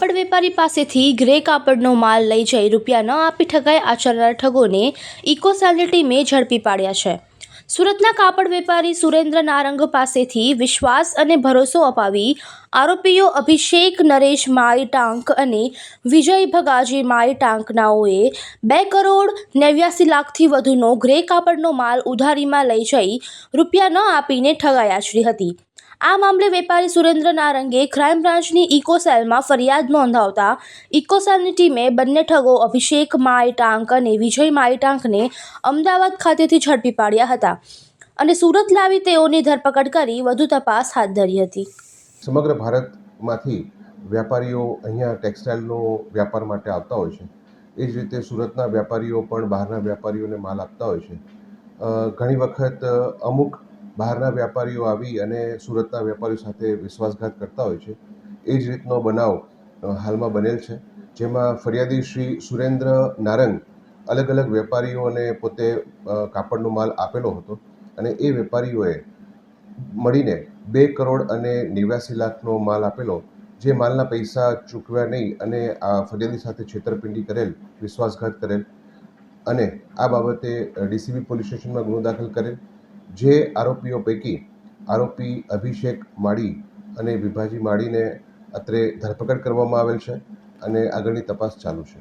કાપડ વેપારી પાસેથી ગ્રે કાપડનો માલ લઈ જઈ રૂપિયા ન આપી ઠગાઈ આચરનાર ઠગોને ઇકોસેલની ટીમે ઝડપી પાડ્યા છે. સુરતના કાપડ વેપારી સુરેન્દ્ર નારંગ પાસેથી વિશ્વાસ અને ભરોસો અપાવી આરોપીઓ અભિષેક, નરેશ માળી ટાંક અને વિજય ભગાજી માળી ટાંકનાઓએ બે કરોડ નેવ્યાસી લાખથી વધુનો ગ્રે કાપડનો માલ ઉધારીમાં લઈ જઈ રૂપિયા ન આપીને ઠગાઈ આચરી હતી. આ મામલે વેપારી સુરેન્દ્ર નારંગે ક્રાઇમ બ્રાન્ચની ઇકો સેલમાં ફરિયાદ નોંધાવતા ઇકો સેલની ટીમે બંને ઠગો અભિષેક માયટાંક અને વિજય માયટાંકને અમદાવાદ ખાતેથી ઝડપી પાડ્યા હતા અને સુરત લાવી તેઓની ધરપકડ કરી વધુ તપાસ હાથ ધરી હતી. સમગ્ર ભારતમાંથી વેપારીઓ અહીંયા ટેક્સટાઇલનો વ્યાપાર માટે આવતા હોય છે. એ જ રીતે સુરતના વેપારીઓ પણ બહારના વેપારીઓને માલ આપતા હોય છે. ઘણી વખત અમુક બહારના વેપારીઓ આવી અને સુરતના વેપારીઓ સાથે વિશ્વાસઘાત કરતા હોય છે, એ જ રીતનો બનાવ હાલમાં બનેલ છે. જેમાં ફરિયાદી શ્રી સુરેન્દ્ર નારંગ અલગ અલગ વેપારીઓને પોતે કાપડનો માલ આપેલો હતો અને એ વેપારીઓએ મળીને બે કરોડ અને નેવ્યાસી લાખનો માલ આપેલો, જે માલના પૈસા ચૂકવ્યા નહીં અને આ ફરિયાદી સાથે છેતરપિંડી કરેલ, વિશ્વાસઘાત કરેલ અને આ બાબતે ડીસીબી પોલીસ સ્ટેશનમાં ગુનો દાખલ કરેલ. જે આરોપીઓ પૈકી આરોપી અભિષેક માળી અને વિભાજી માળીને અત્રે ધરપકડ કરવામાં આવેલ છે અને આગળની તપાસ ચાલુ છે.